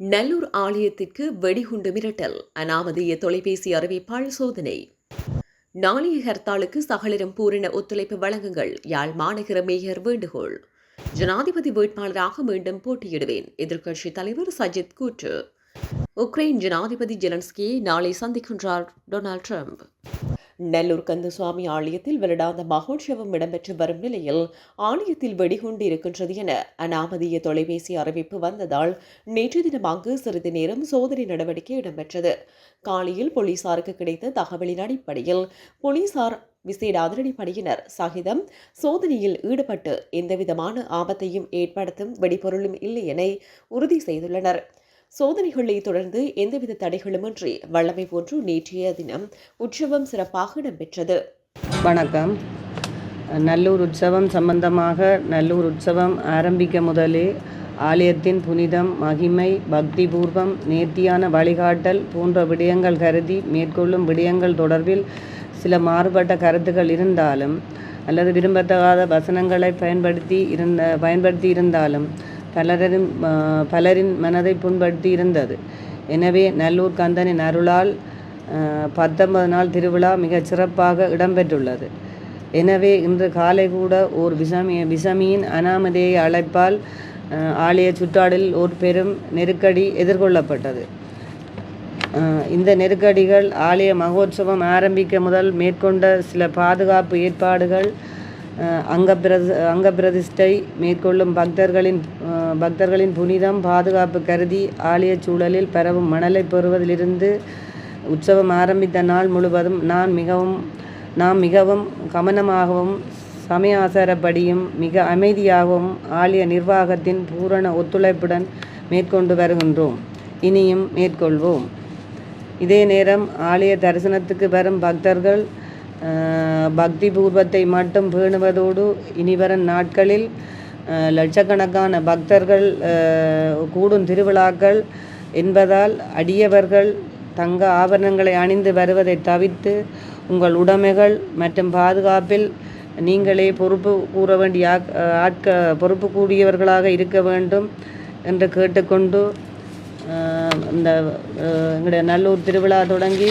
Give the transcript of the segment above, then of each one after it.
நல்லூர் ஆலயத்திற்கு வெடிகுண்டு மிரட்டல் அனாமதிய தொலைபேசி அறிவிப்பால் சோதனை. நாளைய ஹர்த்தாலுக்கு சகலரும் பூரண ஒத்துழைப்பு வழங்குங்கள். யாழ் மாநகர மேயர் வேண்டுகோள். ஜனாதிபதி வேட்பாளராக மீண்டும் போட்டியிடுவேன். எதிர்க்கட்சித் தலைவர் சஜித் கூற்று. உக்ரைன் ஜனாதிபதி ஜெலன்ஸ்கியை நாளை சந்திக்கின்றார் டொனால்ட் ட்ரம்ப். நெல்லூர் கந்தசுவாமி ஆலயத்தில் வருடாந்த மகோற்சவம் இடம்பெற்று வரும் நிலையில் ஆலயத்தில் வெடிகுண்டு இருக்கின்றது என அனாமதிய தொலைபேசி அறிவிப்பு வந்ததால் நேற்று தினம் அங்கு சிறிது நேரம் சோதனை நடவடிக்கை இடம்பெற்றது. காலையில் போலீசாருக்கு கிடைத்த தகவலின் அடிப்படையில் போலீசார் விசேட அதிரடிப்படையினர் சகிதம் சோதனையில் ஈடுபட்டு எந்தவிதமான ஆபத்தையும் ஏற்படுத்தும் வெடிபொருளும் இல்லை என உறுதி செய்துள்ளனர். சோதனைகளை தொடர்ந்து எந்தவித தடைகளுமின்றி வல்லமை போன்று நேற்றைய தினம் உற்சவம் சிறப்பாக இடம்பெற்றது. வணக்கம். நல்லூர் உற்சவம் சம்பந்தமாக நல்லூர் உற்சவம் ஆரம்பிக்க முதலே ஆலயத்தின் புனிதம் மகிமை பக்திபூர்வம் நேர்த்தியான வழிகாட்டல் போன்ற விடயங்கள் கருதி மேற்கொள்ளும் விடயங்கள் தொடர்பில் சில மாறுபட்ட கருத்துக்கள் இருந்தாலும் அல்லது விரும்பத்தகாத வசனங்களை பயன்படுத்தி இருந்த பயன்படுத்தி இருந்தாலும் பலரின் பலரின் மனதை புண்படுத்தி இருந்தது. எனவே நல்லூர் கந்தனின் அருளால் பத்தொன்பது நாள் திருவிழா மிகச் சிறப்பாக இடம்பெற்றுள்ளது. எனவே இன்று காலை கூட ஓர் விசமி விசமியின் அனாமதேய அழைப்பால் ஆலய சுற்றாடலில் ஒரு பெரும் நெருக்கடி எதிர்கொள்ளப்பட்டது. இந்த நெருக்கடிகள் ஆலய மகோத்சவம் ஆரம்பிக்க முதல் மேற்கொண்ட சில பாதுகாப்பு ஏற்பாடுகள் ஆ, அங்கப்பிரதி அங்கப்பிரதிஷ்டை மேற்கொள்ளும் பக்தர்களின் பக்தர்களின் புனிதம் பாதுகாப்பு கருதி ஆலய சூழலில் பரவும் மணலை பெறுவதிலிருந்து உற்சவம் ஆரம்பித்த நாள் முழுவதும் நான் மிகவும் நாம் மிகவும் கவனமாகவும் சமய ஆசாரப்படியும் மிக அமைதியாகவும் ஆலய நிர்வாகத்தின் பூரண ஒத்துழைப்புடன் மேற்கொண்டு வருகின்றோம். இனியும் மேற்கொள்வோம். இதே நேரம் ஆலய தரிசனத்துக்கு வரும் பக்தர்கள் பக்தி பூர்வத்தை மட்டும் பேணுவதோடு இனிவரும் நாட்களில் லட்சக்கணக்கான பக்தர்கள் கூடும் திருவிழாக்கள் என்பதால் அடியவர்கள் தங்க ஆபரணங்களை அணிந்து வருவதை தவிர்த்து உங்கள் உடைமைகள் மற்றும் பாதுகாப்பில் நீங்களே பொறுப்பு கூற வேண்டிய ஆக்- ஆட்க பொறுப்பு கூடியவர்களாக இருக்க வேண்டும் என்று கேட்டுக்கொண்டு இந்த எங்களுடைய நல்லூர் திருவிழா தொடங்கி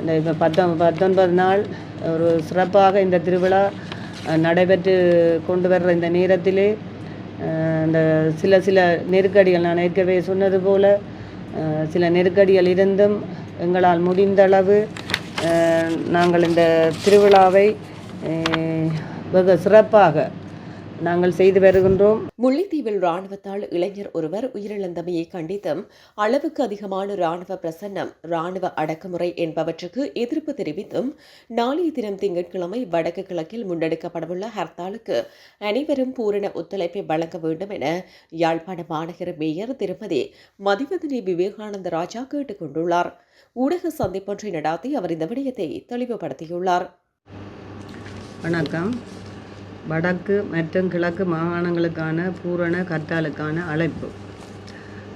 இந்த இப்போ பத்தொ பத்தொன்பது நாள் ஒரு சிறப்பாக இந்த திருவிழா நடைபெற்று கொண்டு வர்ற இந்த நேரத்திலே அந்த சில சில நெருக்கடிகள் நான் ஏற்கவே சொன்னது போல் சில நெருக்கடிகள் இருந்தும் எங்களால் முடிந்தளவு நாங்கள் இந்த திருவிழாவை வெகு சிறப்பாக நாங்கள் செய்து வருகின்றோம். முல்லைத்தீவில் ராணுவத்தால் இளைஞர் ஒருவர் உயிரிழந்தமையை கண்டித்தும் அளவுக்கு அதிகமான ராணுவ பிரசன்னம் ராணுவ அடக்குமுறை என்பவற்றுக்கு எதிர்ப்பு தெரிவித்தும் நாளைய தினம் திங்கட்கிழமை வடக்கு கிழக்கில் முன்னெடுக்கப்படவுள்ள ஹர்த்தாலுக்கு அனைவரும் பூரண ஒத்துழைப்பை வழங்க வேண்டும் என யாழ்ப்பாண மாநகர மேயர் திருமதி மதிவதனி விவேகானந்த ராஜா கேட்டுக் கொண்டுள்ளார். ஊடக சந்திப்பொன்றை நடாத்தி அவர் இந்த விடயத்தை தெளிவுபடுத்தியுள்ளார். வணக்கம். வடக்கு மற்றும் கிழக்கு மாகாணங்களுக்கான பூரண கர்த்தாலுக்கான அழைப்பு.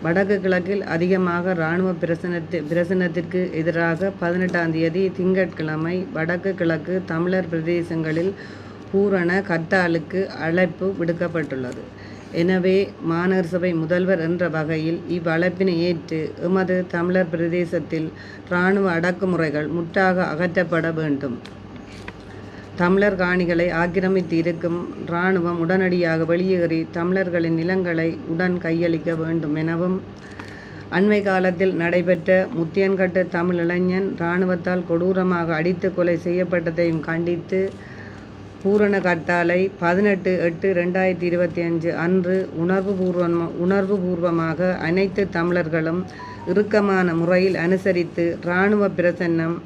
வடக்கு கிழக்கில் அதிகமாக இராணுவ பிரசனத்தி பிரசனத்திற்கு எதிராக பதினெட்டாம் தேதி திங்கட்கிழமை வடக்கு கிழக்கு தமிழர் பிரதேசங்களில் பூரண கர்த்தாலுக்கு அழைப்பு விடுக்கப்பட்டுள்ளது. எனவே மாநகர சபை முதல்வர் என்ற வகையில் இவ்வழைப்பினை ஏற்று எமது தமிழர் பிரதேசத்தில் இராணுவ அடக்குமுறைகள் முற்றாக அகற்றப்பட வேண்டும். தமிழர் காணிகளை ஆக்கிரமித்து இருக்கும் இராணுவம் உடனடியாக வெளியேறி தமிழர்களின் நிலங்களை உடன் கையளிக்க வேண்டும் எனவும் அண்மை காலத்தில் நடைபெற்ற முத்தியன்கட்டு தமிழ் இளைஞன் இராணுவத்தால் கொடூரமாக அடித்து கொலை செய்யப்பட்டதையும் கண்டித்து பூரண கட்டாலை பதினெட்டு எட்டு ரெண்டாயிரத்தி இருபத்தி அஞ்சு அன்று உணர்வுபூர்வம் உணர்வுபூர்வமாக அனைத்து தமிழர்களும் இறுக்கமான முறையில் அனுசரித்து இராணுவ பிரசன்னம்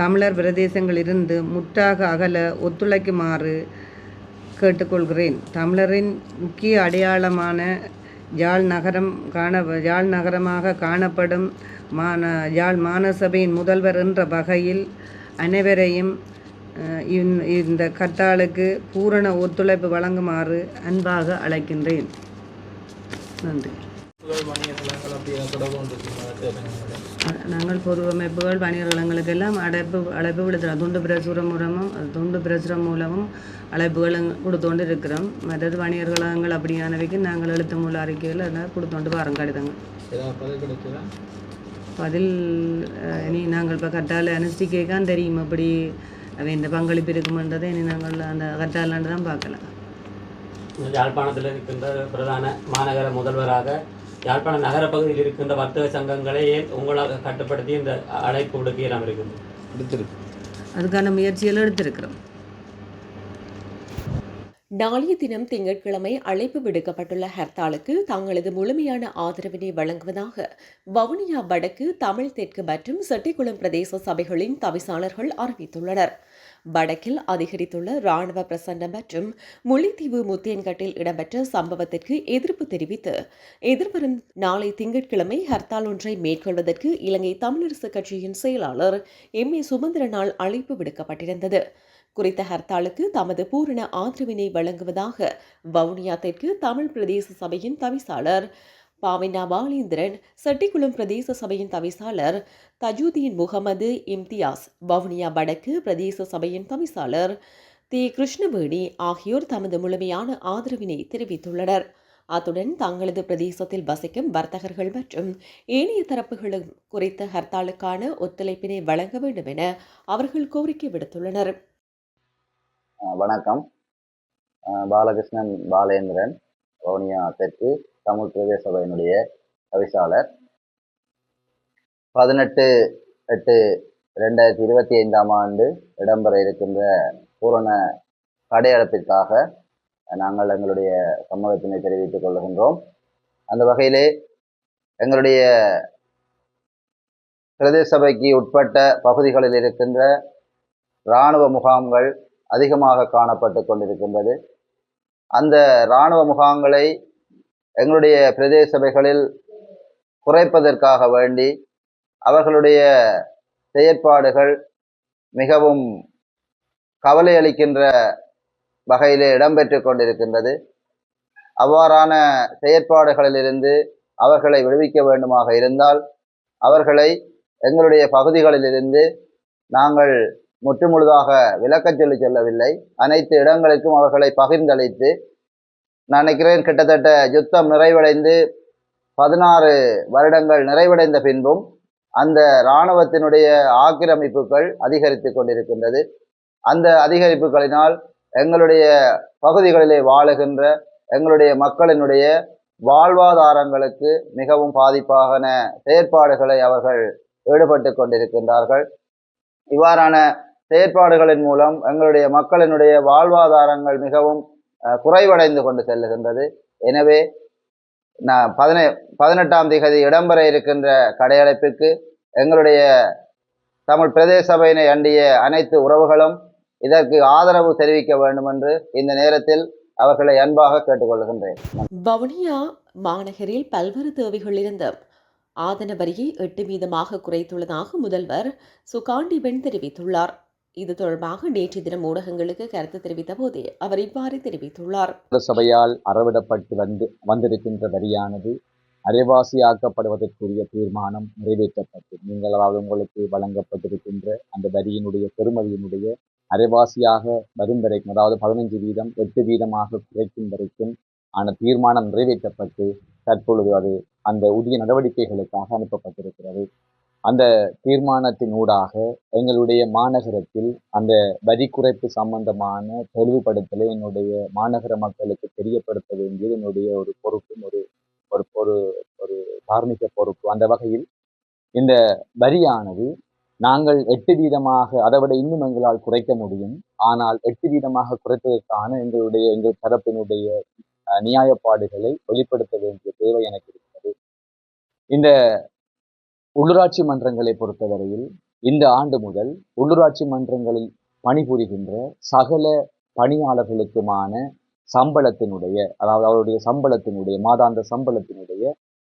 தமிழர் பிரதேசங்களிலிருந்து முற்றாக அகல ஒத்துழைக்குமாறு கேட்டுக்கொள்கிறேன். தமிழரின் முக்கிய அடையாளமான ஜாழ் நகரம் காண ஜாழ் நகரமாக காணப்படும் மான ஜாழ் மாநசபையின் முதல்வர் என்ற வகையில் அனைவரையும் இந்த- இந்த கட்டாளுக்கு பூரண ஒத்துழைப்பு வழங்குமாறு அன்பாக அழைக்கின்றேன். நன்றி. நாங்கள் பொது அமைப்புகள் வணிகர்களுக்கெல்லாம் அழைப்பு அழைப்பு விடுத்துறோம் துண்டு பிரசுரம் மூலமும் அது துண்டு பிரசுரம் மூலமும் அழைப்புகள் கொடுத்தோண்டு இருக்கிறோம் மற்றது வணிகர்களங்கள் அப்படியானவைக்கு நாங்கள் எழுத்து மூல அறிக்கைகள் அதை கொடுத்தோண்டு வரோம் கடிதங்கள் பதில் இனி நாங்கள் இப்போ கட்டால் அனுஷ்டிக்கான் தெரியும் அப்படி அவன் இந்த பங்களிப்பு இருக்குமென்றதை இனி நாங்கள் அந்த கட்டாலாண்டு தான் பார்க்கலாம் யாழ்ப்பாணத்தில் இருக்கின்ற பிரதான மாநகர முதல்வராக யாழ்ப்பாண நகர பகுதியில் இருக்கின்ற வர்த்தக சங்கங்களை ஏன் உங்களால் கட்டுப்படுத்தி இந்த அழைப்பு விடுக்க இல்லாமல் இருக்குது எடுத்துருக்கு. அதுக்கான முயற்சிகள் எடுத்திருக்கிறோம். நாளைய தினம் திங்கட்கிழமை அழைப்பு விடுக்கப்பட்டுள்ள ஹர்த்தாலுக்கு தங்களது முழுமையான ஆதரவினை வழங்குவதாக வவுனியா வடக்கு தமிழ் தெற்கு மற்றும் செட்டிக்குளம் பிரதேச சபைகளின் தவிசாளர்கள் அறிவித்துள்ளனர். வடக்கில் அதிகரித்துள்ள ராணுவ பிரசன்னம் மற்றும் முல்லைத்தீவு முத்தியன்கட்டில் இடம்பெற்ற சம்பவத்திற்கு எதிர்ப்பு தெரிவித்து எதிர்வரும் நாளை திங்கட்கிழமை ஹர்த்தால் ஒன்றை மேற்கொள்வதற்கு இலங்கை தமிழரசு கட்சியின் செயலாளர் எம். ஏ. சுமந்திரனால் அழைப்பு விடுக்கப்பட்டிருந்தது. குறித்த ஹர்த்தாலுக்கு தமது பூரண ஆதரவினை வழங்குவதாக வவுனியா தெற்கு தமிழ் பிரதேச சபையின் தவிசாளர் பாவினா பாலேந்திரன் செட்டிக்குளம் பிரதேச சபையின் தவிசாளர் தஜூதீன் முகமது இம்தியாஸ் வவுனியா வடக்கு பிரதேச சபையின் தவிசாளர் தி. கிருஷ்ணவேணி ஆகியோர் தமது முழுமையான ஆதரவினை தெரிவித்துள்ளனர். அத்துடன் தங்களது பிரதேசத்தில் வசிக்கும் வர்த்தகர்கள் மற்றும் ஏனைய தரப்புகளும் குறித்த ஹர்த்தாலுக்கான ஒத்துழைப்பினை வழங்க வேண்டும் என அவர்கள் கோரிக்கை விடுத்துள்ளனர். வணக்கம். பாலகிருஷ்ணன் பாலேந்திரன் வவுனியா தெற்கு தமிழ் பிரதேச சபையினுடைய தவிசாளர். பதினெட்டு எட்டு ரெண்டாயிரத்தி இருபத்தி ஐந்தாம் ஆண்டு இடம்பெற இருக்கின்ற பூரண கடையடைப்பிற்காக நாங்கள் எங்களுடைய சம்மதத்தினை தெரிவித்துக் கொள்கின்றோம். அந்த வகையிலே எங்களுடைய பிரதேச சபைக்கு உட்பட்ட பகுதிகளில் இருக்கின்ற இராணுவ முகாம்கள் அதிகமாக காணப்பட்டு கொண்டிருக்கின்றது. அந்த இராணுவ முகாம்களை எங்களுடைய பிரதேச சபைகளில் குறைப்பதற்காக வேண்டி அவர்களுடைய செயற்பாடுகள் மிகவும் கவலை அளிக்கின்ற வகையிலே இடம்பெற்று கொண்டிருக்கின்றது. அவ்வாறான செயற்பாடுகளிலிருந்து அவர்களை விடுவிக்க வேண்டுமாக இருந்தால் அவர்களை எங்களுடைய பகுதிகளிலிருந்து நாங்கள் முற்றுமுழுதாக விளக்கச் சொல்லி செல்லவில்லை. அனைத்து இடங்களுக்கும் அவர்களை பகிர்ந்தளித்து நான் நினைக்கிறேன் கிட்டத்தட்ட யுத்தம் நிறைவடைந்து பதினாறு வருடங்கள் நிறைவடைந்த பின்பும் அந்த இராணுவத்தினுடைய ஆக்கிரமிப்புகள் அதிகரித்து கொண்டிருக்கின்றது. அந்த அதிகரிப்புகளினால் எங்களுடைய பகுதிகளிலே வாழுகின்ற எங்களுடைய மக்களினுடைய வாழ்வாதாரங்களுக்கு மிகவும் பாதிப்பாகன செயற்பாடுகளை அவர்கள் ஈடுபட்டு கொண்டிருக்கின்றார்கள். இவ்வாறான செயற்பாடுகளின் மூலம் எங்களுடைய மக்களினுடைய வாழ்வாதாரங்கள் மிகவும் குறைவடைந்து கொண்டு செல்லுகின்றது. எனவே நான் பதினே பதினெட்டாம் திகதி இடம்பெற இருக்கின்ற கடையடைப்புக்கு எங்களுடைய தமிழ் பிரதேச சபையினை அண்டிய அனைத்து உறவுகளும் இதற்கு ஆதரவு தெரிவிக்க வேண்டும் என்று இந்த நேரத்தில் அவர்களை அன்பாக கேட்டுக்கொள்கின்றேன். வவுனியா மாநகரில் பல்வேறு தேவைகளிலிருந்தும் ஆதன வரியை எட்டு வீதமாக குறைத்துள்ளதாக முதல்வர் சுகாண்டிபென் தெரிவித்துள்ளார். இது தொடர்பாக நேற்று தினம் ஊடகங்களுக்கு கருத்து தெரிவித்த போதே அவர் இவ்வாறு தெரிவித்துள்ளார். சபையால் அறவிடப்பட்டு வந்து வந்திருக்கின்ற வரியானது அரைவாசியாக்கப்படுவதற்குரிய தீர்மானம் நிறைவேற்றப்பட்டு நீங்கள் அதாவது உங்களுக்கு வழங்கப்பட்டிருக்கின்ற அந்த வரியினுடைய பெருமதியினுடைய அரைவாசியாக வரும் வரைக்கும் அதாவது பதினஞ்சு வீதம் எட்டு வீதமாக குறைக்கும் வரைக்கும் ஆன தீர்மானம் நிறைவேற்றப்பட்டு தற்பொழுது அது அந்த உரிய நடவடிக்கைகளுக்காக அனுப்பப்பட்டிருக்கிறது. அந்த தீர்மானத்தின் ஊடாக எங்களுடைய மாநகரத்தில் அந்த வரி குறைப்பு சம்பந்தமான தெளிவுபடுத்தலை என்னுடைய மாநகர மக்களுக்கு தெரியப்படுத்த வேண்டியது என்னுடைய ஒரு பொறுப்பும் ஒரு ஒரு ஒரு ஒரு தார்மீக பொறுப்பு. அந்த வகையில் இந்த வரியானது நாங்கள் எட்டு வீதமாக அதை விட இன்னும் எங்களால் குறைக்க முடியும். ஆனால் எட்டு வீதமாக குறைப்பதற்கான எங்களுடைய எங்கள் தரப்பினுடைய அஹ், நியாயப்பாடுகளை வெளிப்படுத்த வேண்டிய தேவை எனக்கு இருக்கிறது. இந்த உள்ளூராட்சி மன்றங்களை பொறுத்தவரையில் இந்த ஆண்டு முதல் உள்ளூராட்சி மன்றங்களில் பணிபுரிகின்ற சகல பணியாளர்களுக்குமான சம்பளத்தினுடைய அதாவது அவருடைய சம்பளத்தினுடைய மாதாந்த சம்பளத்தினுடைய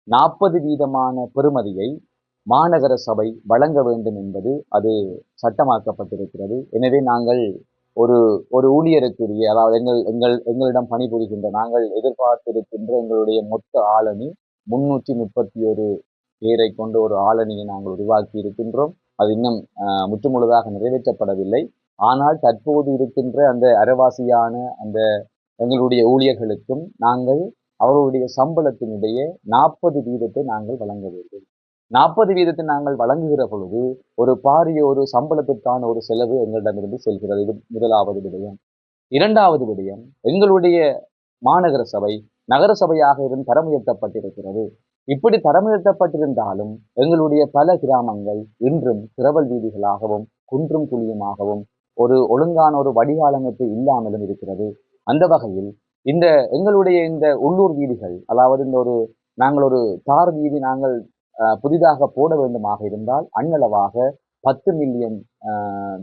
நாற்பது வீதமான பெறுமதியை மாநகர சபை வழங்க வேண்டும் என்பது அது சட்டமாக்கப்பட்டிருக்கிறது. எனவே நாங்கள் ஒரு ஒரு ஊழியருக்குரிய அதாவது எங்கள் எங்கள் எங்களிடம் பணிபுரிகின்ற நாங்கள் எதிர்பார்த்திருக்கின்ற எங்களுடைய மொத்த ஆளணி முன்னூற்றி முப்பத்தி ஒரு பேரை கொண்டு ஒரு ஆளணியை நாங்கள் உருவாக்கி இருக்கின்றோம். அது இன்னும் முற்றுமுழுதாக நிறைவேற்றப்படவில்லை. ஆனால் தற்போது இருக்கின்ற அந்த அறவாசியான அந்த எங்களுடைய ஊழியர்களுக்கும் நாங்கள் அவர்களுடைய சம்பளத்தினுடைய நாற்பது வீதத்தை நாங்கள் வழங்க வேண்டும். நாற்பது வீதத்தை நாங்கள் வழங்குகிற பொழுது ஒரு பாரிய ஒரு சம்பளத்திற்கான ஒரு செலவு எங்களிடமிருந்து செல்கிறது. இது முதலாவது விடயம். இரண்டாவது விடயம் எங்களுடைய மாநகர சபை நகர சபையாக இருந்து தரம் உயர்த்தப்பட்டிருக்கிறது. இப்படி தரம் எங்களுடைய பல கிராமங்கள் இன்றும் திரவல் வீதிகளாகவும் குன்றும் குழியுமாகவும் ஒரு ஒழுங்கான ஒரு வடிகாலமைப்பு இல்லாமலும் இருக்கிறது. அந்த வகையில் இந்த எங்களுடைய இந்த உள்ளூர் வீதிகள் அதாவது இந்த ஒரு நாங்கள் ஒரு தார் வீதி நாங்கள் புதிதாக போட வேண்டுமாக இருந்தால் அண்ணளவாக பத்து மில்லியன்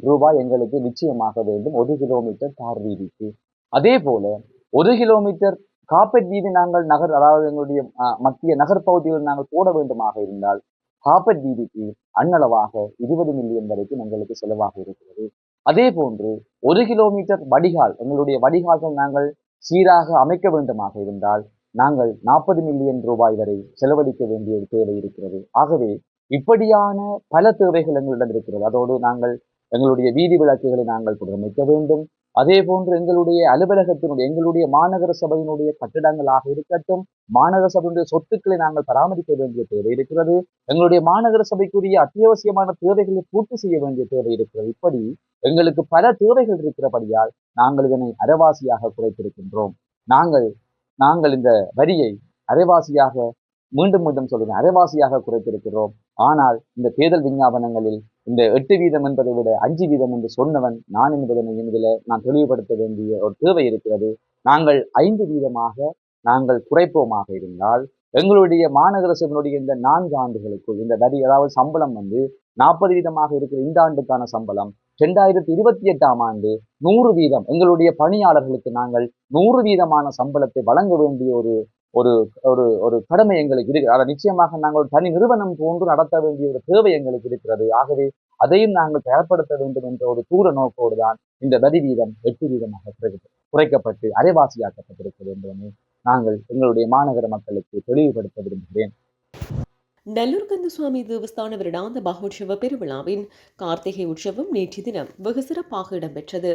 ரூபாய் எங்களுக்கு நிச்சயமாக வேண்டும் ஒரு கிலோமீட்டர் தார் வீதிக்கு. அதே போல ஒரு கிலோமீட்டர் காப்பெட் வீதி நாங்கள் நகர் அதாவது எங்களுடைய மத்திய மத்திய நகர்ப்பகுதியில் நாங்கள் போட வேண்டுமாக இருந்தால் காப்பெட் வீதிக்கு அண்ணளவாக இருபது மில்லியன் வரைக்கும் எங்களுக்கு செலவாக இருக்கிறது. அதே போன்று ஒரு கிலோமீட்டர் வடிகால் எங்களுடைய வடிகால்கள் நாங்கள் சீராக அமைக்க வேண்டுமாக இருந்தால் நாங்கள் நாற்பது மில்லியன் ரூபாய் வரை செலவழிக்க வேண்டிய ஒரு தேவை இருக்கிறது. ஆகவே இப்படியான பல தேவைகள் எங்களிடம் இருக்கிறது. அதோடு நாங்கள் எங்களுடைய வீதி விளக்குகளை நாங்கள் புனரமைக்க வேண்டும். அதே போன்று எங்களுடைய அலுவலகத்தினுடைய எங்களுடைய மாநகர சபையினுடைய கட்டிடங்களாக இருக்கட்டும் மாநகர சபையினுடைய சொத்துக்களை நாங்கள் பராமரிக்க வேண்டிய தேவை இருக்கிறது. எங்களுடைய மாநகர சபைக்குரிய அத்தியாவசியமான தேவைகளை பூர்த்தி செய்ய வேண்டிய தேவை இருக்கிறது. இப்படி எங்களுக்கு பல தேவைகள் இருக்கிறபடியால் நாங்கள் இதனை அரைவாசியாக குறைத்திருக்கின்றோம். நாங்கள் நாங்கள் இந்த வரியை அரைவாசியாக மீண்டும் மீண்டும் சொல்கிறேன் அரைவாசியாக குறைத்திருக்கிறோம். ஆனால் இந்த தேர்தல் விஞ்ஞாபனங்களில் இந்த எட்டு வீதம் என்பதை விட அஞ்சு வீதம் என்று சொன்னவன் நான் என்பதனை இதில் நான் தெளிவுபடுத்த வேண்டிய ஒரு தேவை இருக்கிறது. நாங்கள் ஐந்து வீதமாக நாங்கள் குறைப்போமாக இருந்தால் எங்களுடைய மாநகர சபையினுடைய இந்த நான்கு ஆண்டுகளுக்குள் இந்த வரி அதாவது சம்பளம் வந்து நாற்பது வீதமாக இருக்கிற இந்த ஆண்டுக்கான சம்பளம் ரெண்டாயிரத்தி இருபத்தி எட்டாம் ஆண்டு நூறு வீதம் எங்களுடைய பணியாளர்களுக்கு நாங்கள் நூறு வீதமான சம்பளத்தை வழங்க வேண்டிய ஒரு ஒரு ஒரு ஒரு கடமை எங்களுக்கு இருக்கு. அதை நிச்சயமாக நாங்கள் ஒரு தனி நிறுவனம் போன்று நடத்த வேண்டிய ஒரு தேவை எங்களுக்கு இருக்கிறது. ஆகவே அதையும் நாங்கள் தயார்படுத்த வேண்டும் என்ற ஒரு தூர நோக்கோடு தான் இந்த வரி வீதம் எட்டு வீதமாக குறைக்கப்பட்டு அரைவாசியாக்கப்பட்டிருக்கிறது என்பதனை நாங்கள் எங்களுடைய மாநகர மக்களுக்கு தெளிவுபடுத்த விரும்புகிறேன். நல்லூர் கந்தசுவாமி தேவஸ்தான வருடாந்த மகோற்சவ பெருவிழாவின் கார்த்திகை உற்சவம் நேற்று தினம் வெகு சிறப்பாக இடம்பெற்றது.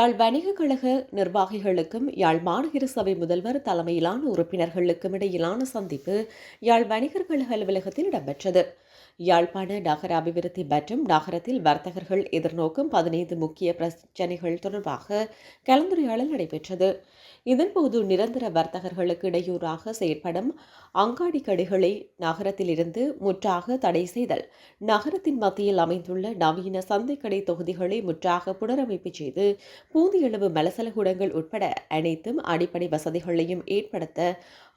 யாழ் வணிக கழக நிர்வாகிகளுக்கும் யாழ் மாநகர சபை முதல்வர் தலைமையிலான உறுப்பினர்களுக்கும் இடையிலான சந்திப்பு யாழ் வணிகர் கழக அலுவலகத்தில் இடம்பெற்றது. யாழ்ப்பாண நகர அபிவிருத்தி மற்றும் நகரத்தில் வர்த்தகர்கள் எதிர்நோக்கும் பதினைந்து முக்கிய பிரச்சினைகள் தொடர்பாக கலந்துரையாடல் நடைபெற்றது. இதன்போது நிரந்தர வர்த்தகர்களுக்கு இடையூறாக செயற்படும் அங்காடி கடைகளை நகரத்திலிருந்து முற்றாக தடை செய்தல் நகரத்தின் மத்தியில் அமைந்துள்ள நவீன சந்தைக்கடை தொகுதிகளை முற்றாக புனரமைப்பு செய்து பூந்தியளவு மலசலகூடங்கள் உட்பட அனைத்தும் அடிப்படை வசதிகளையும் ஏற்படுத்த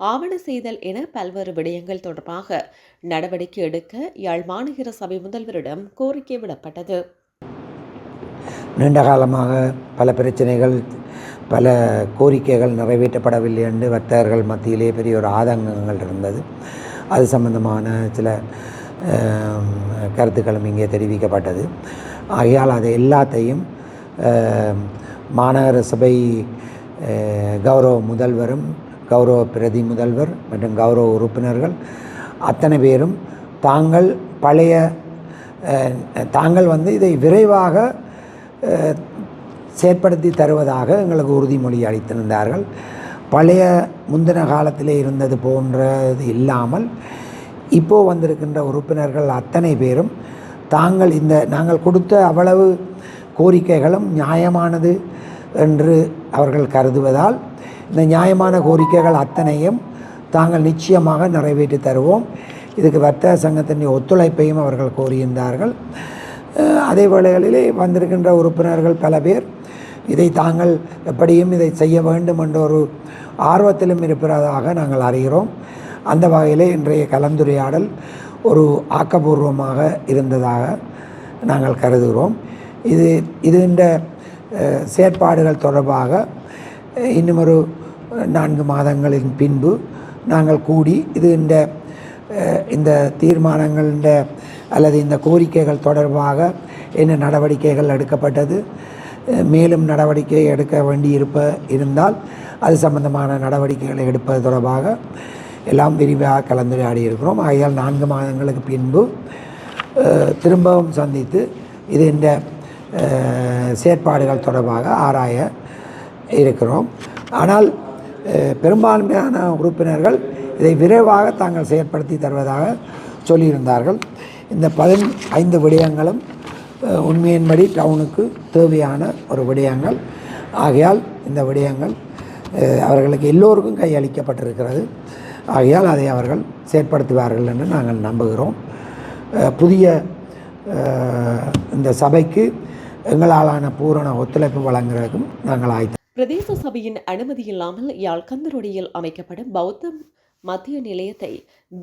ஆவண செய்தல் என பல்வேறு விடயங்கள் தொடர்பாக நடவடிக்கை எடுக்க யாழ் மாநகர சபை முதல்வரிடம் கோரிக்கை விடப்பட்டது. நீண்ட காலமாக பல பிரச்சனைகள் பல கோரிக்கைகள் நிறைவேற்றப்படவில்லை என்று வர்த்தகர்கள் மத்தியிலே பெரிய ஒரு ஆதங்கங்கள் இருந்தது. அது சம்பந்தமான சில கருத்துக்களும் இங்கே தெரிவிக்கப்பட்டது. ஆகையால் அது எல்லாத்தையும் மாநகர சபை கௌரவ முதல்வரும் கௌரவ பிரதி முதல்வர் மற்றும் கௌரவ உறுப்பினர்கள் அத்தனை பேரும் தாங்கள் பழைய தாங்கள் வந்து இதை விரைவாக செயற்படுத்தி தருவதாக எங்களுக்கு உறுதிமொழி அளித்திருந்தார்கள். பழைய முந்தின காலத்திலே இருந்தது போன்றது இல்லாமல் இப்போது வந்திருக்கின்ற உறுப்பினர்கள் அத்தனை பேரும் தாங்கள் இந்த நாங்கள் கொடுத்த அவ்வளவு கோரிக்கைகளும் நியாயமானது என்று அவர்கள் கருதுவதால் இந்த நியாயமான கோரிக்கைகள் அத்தனையும் தாங்கள் நிச்சயமாக நிறைவேற்றி தருவோம். இதுக்கு வர்த்தக சங்கத்தின் ஒத்துழைப்பையும் அவர்கள் கோரியிருந்தார்கள். அதே வேளைகளிலே வந்திருக்கின்ற உறுப்பினர்கள் பல பேர் இதை தாங்கள் எப்படியும் இதை செய்ய வேண்டும் என்ற ஒரு ஆர்வத்திலும் இருப்பதாக நாங்கள் அறிகிறோம். அந்த வகையிலே இன்றைய கலந்துரையாடல் ஒரு ஆக்கபூர்வமாக இருந்ததாக நாங்கள் கருதுகிறோம். இது இது இந்த செயற்பாடுகள் தொடர்பாக இன்னும் ஒரு நான்கு மாதங்களின் பின்பு நாங்கள் கூடி இது இந்த இந்த தீர்மானங்களின் அல்லது இந்த கோரிக்கைகள் தொடர்பாக என்ன நடவடிக்கைகள் எடுக்கப்பட்டது மேலும் நடவடிக்கை எடுக்க வேண்டியிருப்ப இருந்தால் அது சம்பந்தமான நடவடிக்கைகளை எடுப்பது தொடர்பாக எல்லாம் விரிவாக கலந்துரையாடி இருக்கிறோம். ஆகையால் நான்கு மாதங்களுக்கு பின்பு திரும்பவும் சந்தித்து இது இந்த செயற்பாடுகள் தொடர்பாக ஆராய இருக்கிறோம். ஆனால் பெரும்பான்மையான உறுப்பினர்கள் இதை விரைவாக தாங்கள் செயற்படுத்தி தருவதாக சொல்லியிருந்தார்கள். இந்த பதின் ஐந்து விடயங்களும் உண்மையின்படி டவுனுக்கு தேவையான ஒரு விடயங்கள். ஆகையால் இந்த விடயங்கள் அவர்களுக்கு எல்லோருக்கும் கையளிக்கப்பட்டிருக்கிறது. ஆகையால் அதை அவர்கள் செயற்படுத்துவார்கள் என்று நாங்கள் நம்புகிறோம். புதிய இந்த சபைக்கு எங்களாலான பூரண ஒத்துழைப்பு வழங்குறதுக்கும் நாங்கள் ஆய்த்து பிரதேச சபையின் அனுமதி இல்லாமல் யாழ் கந்தரொடியில் அமைக்கப்படும் பௌத்த மத்திய நிலையத்தை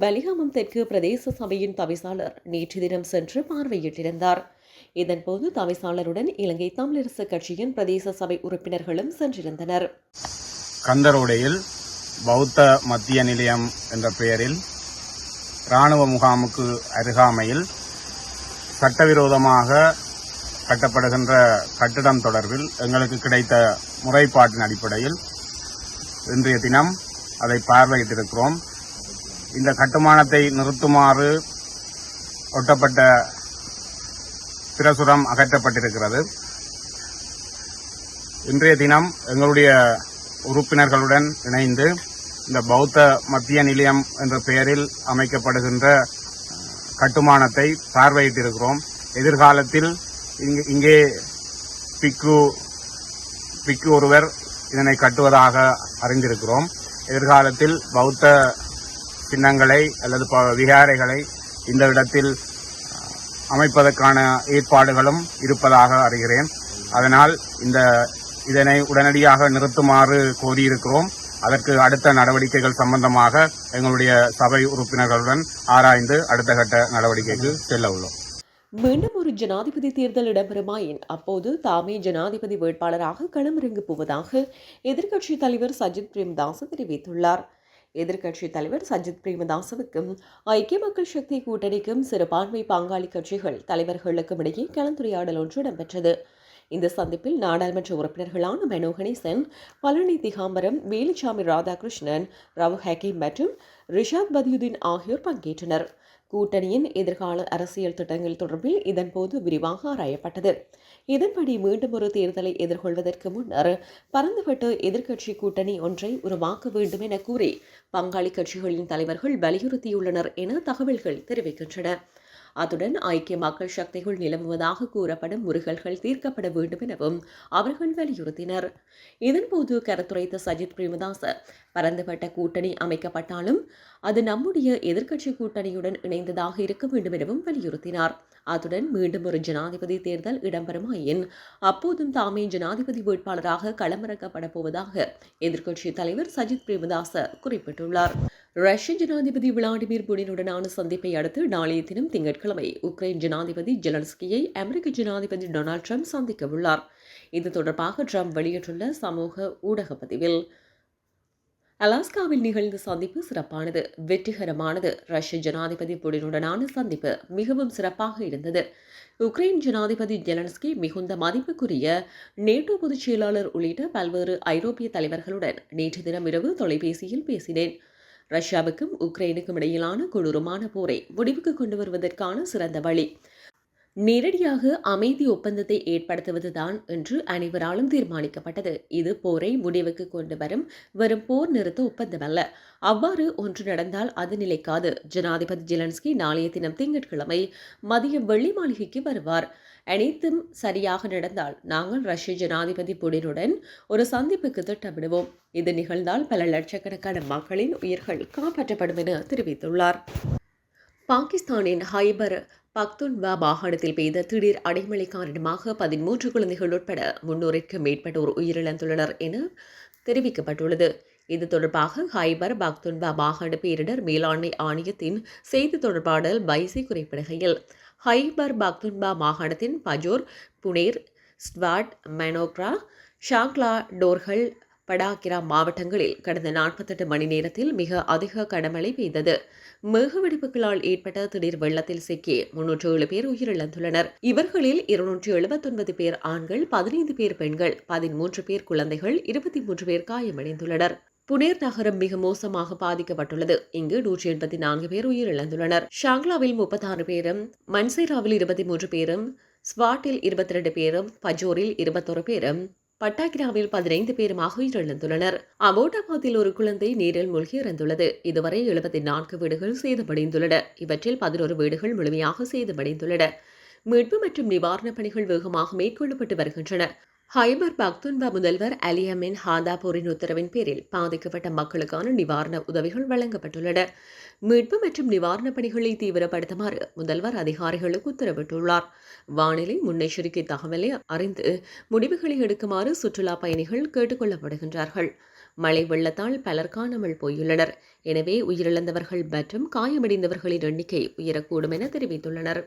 பலிகாமம் தெற்கு பிரதேச சபையின் தவிசாளர் நேற்று தினம் சென்று பார்வையிட்டிருந்தார். இதன்போது தவிசாளருடன் இலங்கை தமிழரசு கட்சியின் பிரதேச சபை உறுப்பினர்களும் சென்றிருந்தனர். கந்தரோடையில் பௌத்த மத்திய நிலையம் என்ற பெயரில் இராணுவ முகாமுக்கு அருகாமையில் சட்டவிரோதமாக கட்டப்படுகின்ற கட்டிடம் தொடர்பில் எங்களுக்கு கிடைத்த முறைப்பாட்டின் அடிப்படையில் இன்றைய தினம் அதை பார்வையிட்டிருக்கிறோம். இந்த கட்டுமானத்தை நிறுத்துமாறு ஒட்டப்பட்ட பிரசுரம் அகற்றப்பட்டிருக்கிறது. இன்றைய தினம் எங்களுடைய உறுப்பினர்களுடன் இணைந்து இந்த பௌத்த மத்திய நிலையம் என்ற பெயரில் அமைக்கப்படுகின்ற கட்டுமானத்தை பார்வையிட்டிருக்கிறோம். எதிர்காலத்தில் இங்கே இங்கே பிக்கு பிக்கு ஒருவர் இதனை கட்டுவதாக அறிந்திருக்கிறோம். எதிர்காலத்தில் பௌத்த சின்னங்களை அல்லது ப- விகாரைகளை இந்த இடத்தில் அமைப்பதற்கான ஏற்பாடுகளும் இருப்பதாக அறிகிறேன். அதனால் இந்த இதனை உடனடியாக நிறுத்துமாறு கோரியிருக்கிறோம். அதற்கு அடுத்த நடவடிக்கைகள் சம்பந்தமாக எங்களுடைய சபை உறுப்பினர்களுடன் ஆராய்ந்து அடுத்த கட்ட நடவடிக்கைக்கு செல்ல உள்ளோம் மீண்டும் ஒரு ஜனாதிபதி தேர்தல் இடம்பெறுமாயின் அப்போது தாமே ஜனாதிபதி வேட்பாளராக களமிறங்கப் போவதாக எதிர்க்கட்சித் தலைவர் சஜித் பிரேமதாச தெரிவித்துள்ளார். எதிர்க்கட்சித் தலைவர் சஜித் பிரேமதாசவுக்கும் ஐக்கிய மக்கள் சக்தி கூட்டணிக்கும் சிறுபான்மை பங்காளி கட்சிகள் தலைவர்களுக்கும் இடையே கலந்துரையாடல் ஒன்று இடம்பெற்றது. இந்த சந்திப்பில் நாடாளுமன்ற உறுப்பினர்களான மனோ கணேசன் பழனி திகாம்பரம் வேலுச்சாமி ராதாகிருஷ்ணன் ரவு ஹக்கீம் மற்றும் ரிஷாத் பதியுதீன் ஆகியோர் பங்கேற்றனர். கூட்டணியின் எதிர்கால அரசியல் திட்டங்கள் தொடர்பில் இதன்போது விரிவாக ஆராயப்பட்டது. இதன்படி மீண்டும் ஒரு தேர்தலை எதிர்கொள்வதற்கு முன்னர் பரந்துபட்டு எதிர்க்கட்சி கூட்டணி ஒன்றை உருவாக்க வேண்டும் என கூறி பங்காளி கட்சிகளின் தலைவர்கள் வலியுறுத்தியுள்ளனர் என தகவல்கள் தெரிவிக்கின்றன. அத்துடன் ஐக்கிய மக்கள் சக்திகள் நிலவுவதாக கூறப்படும் முருகல்கள் தீர்க்கப்பட வேண்டும் எனவும் அவர்கள் வலியுறுத்தினர். இதன்போது கருத்துரைத்த சஜித் பிரேமதாச பரந்துபட்ட கூட்டணி அமைக்கப்பட்டாலும் அது நம்முடைய எதிர்க்கட்சி கூட்டணியுடன் இணைந்ததாக இருக்க வேண்டும் எனவும் வலியுறுத்தினார். அத்துடன் மீண்டும் ஒரு ஜனாதிபதி தேர்தல் இடம்பெறுமாயின் அப்போதும் தாமே ஜனாதிபதி வேட்பாளராக களமிறக்கப்பட போவதாக எதிர்க்கட்சி தலைவர் சஜித் பிரேமதாச குறிப்பிட்டுள்ளார். ரஷ்ய ஜனாதிபதி விளாடிமிர் புடினுடனான சந்திப்பை அடுத்து நாளைய தினம் திங்கட்கிழமை உக்ரைன் ஜனாதிபதி ஜெலன்ஸ்கியை அமெரிக்க ஜனாதிபதி டொனால்ட் ட்ரம்ப் சந்திக்க உள்ளார் இது தொடர்பாக ட்ரம்ப் வெளியிட்டுள்ள சமூக ஊடக பதிவில் அலாஸ்காவில் நிகழ்ந்த சந்திப்பு சிறப்பானது. வெற்றிகரமானது. ரஷ்ய ஜனாதிபதி புடினுடனான சந்திப்பு மிகவும் சிறப்பாக இருந்தது. உக்ரைன் ஜனாதிபதி ஜெலன்ஸ்கி மிகுந்த மதிப்புக்குரிய நேட்டோ பொதுச் செயலாளர் உள்ளிட்ட பல்வேறு ஐரோப்பிய தலைவர்களுடன் நேற்று தினம் இரவு தொலைபேசியில் பேசினேன். ரஷ்யாவுக்கும் உக்ரைனுக்கும் இடையிலான கொடூரமான போரை முடிவுக்கு கொண்டு வருவதற்கான சிறந்த வழி. நேரடியாக அமைதி ஒப்பந்தத்தை ஏற்படுத்துவதுதான் என்று அனைவராலும் தீர்மானிக்கப்பட்டது. இது போரை முடிவுக்கு கொண்டு வரும் வரும் போர் நிறுத்த ஒப்பந்தமல்ல அவ்வாறு ஒன்று நடந்தால் அது நிலைக்காது. ஜனாதிபதி ஜெலன்ஸ்கி நாளைய தினம் திங்கட்கிழமை மதியம் வெள்ளி மாளிகைக்கு வருவார். அனைத்தும் சரியாக நடந்தால் நாங்கள் ரஷ்ய ஜனாதிபதி புடினுடன் ஒரு சந்திப்புக்கு திட்டமிடுவோம். இது நிகழ்ந்தால் பல லட்சக்கணக்கான மக்களின் உயிர்கள் காப்பாற்றப்படும் என தெரிவித்துள்ளார். பாகிஸ்தானின் ஹைபர் பக்துன்வா மாகாணத்தில் பெய்த திடீர் அடைமழை காரணமாக பதிமூன்று குழந்தைகள் உட்பட முன்னூறிற்கு மேற்பட்டோர் உயிரிழந்துள்ளனர் என தெரிவிக்கப்பட்டுள்ளது. இது தொடர்பாக ஹைபர் பக்துன்வா மாகாண பேரிடர் மேலாண்மை ஆணையத்தின் செய்தி தொடர்பாளர் பைசி குறிப்பிடுகையில் ஹைபர் பக்துன்பா மாகாணத்தின் பஜோர் புனேர் ஸ்வாட் மெனோக்ரா ஷாக்லா டோர்கள் படாகிரா மாவட்டங்களில் கடந்த நாற்பத்தெட்டு மணி நேரத்தில் மிக அதிக கனமழை பெய்தது. மேகவெடிப்புகளால் ஏற்பட்ட திடீர் வெள்ளத்தில் சிக்கி முன்னூற்று ஏழு பேர் உயிரிழந்துள்ளனர். இவர்களில் இருநூற்று எழுபத்தொன்பது பேர் ஆண்கள் பதினைந்து பேர் பெண்கள் பதிமூன்று பேர் குழந்தைகள் இருபத்தி மூன்று பேர் காயமடைந்துள்ளனர். புனேர் நகரம் மிக மோசமாக பாதிக்கப்பட்டுள்ளது. இங்கு நூற்றி எண்பத்தி நான்கு பேர் உயிரிழந்துள்ளனர். ஷாங்லாவில் முப்பத்தாறு பேரும் மன்சேராவில் இருபத்தி மூன்று பேரும் ஸ்வாட்டில் இருபத்தி ரெண்டு பேரும் பஜோரில் இருபத்தொரு பேரும் பட்டாகிராவில் பதினைந்து பேருமாக உயிரிழந்துள்ளனர் அபோட்டாபாத்தில் ஒரு குழந்தை நீரில் மூழ்கி இறந்துள்ளது இதுவரை எழுபத்தி நான்கு வீடுகள் சேதமடைந்துள்ளன. இவற்றில் பதினோரு வீடுகள் முழுமையாக சேதமடைந்துள்ளன. மீட்பு மற்றும் நிவாரணப் பணிகள் வேகமாக மேற்கொள்ளப்பட்டு வருகின்றன. ஹைபர் பக்துன்பா முதல்வர் அலியமின் ஹாந்தாபூரின் உத்தரவின் பேரில் பாதிக்கப்பட்ட மக்களுக்கான நிவாரண உதவிகள் வழங்கப்பட்டுள்ளன. மீட்பு மற்றும் நிவாரணப் பணிகளை தீவிரப்படுத்துமாறு முதல்வர் அதிகாரிகளுக்கு உத்தரவிட்டுள்ளார். வானிலை முன்னெச்சரிக்கை தகவலை அறிந்து முடிவுகளை எடுக்குமாறு சுற்றுலா பயணிகள் கேட்டுக்கொள்ளப்படுகின்றார்கள். மழை வெள்ளத்தால் பலர் காணாமல் போயுள்ளனர். எனவே உயிரிழந்தவர்கள் மற்றும் காயமடைந்தவர்களின் எண்ணிக்கை உயரக்கூடும் என தெரிவித்துள்ளனர்.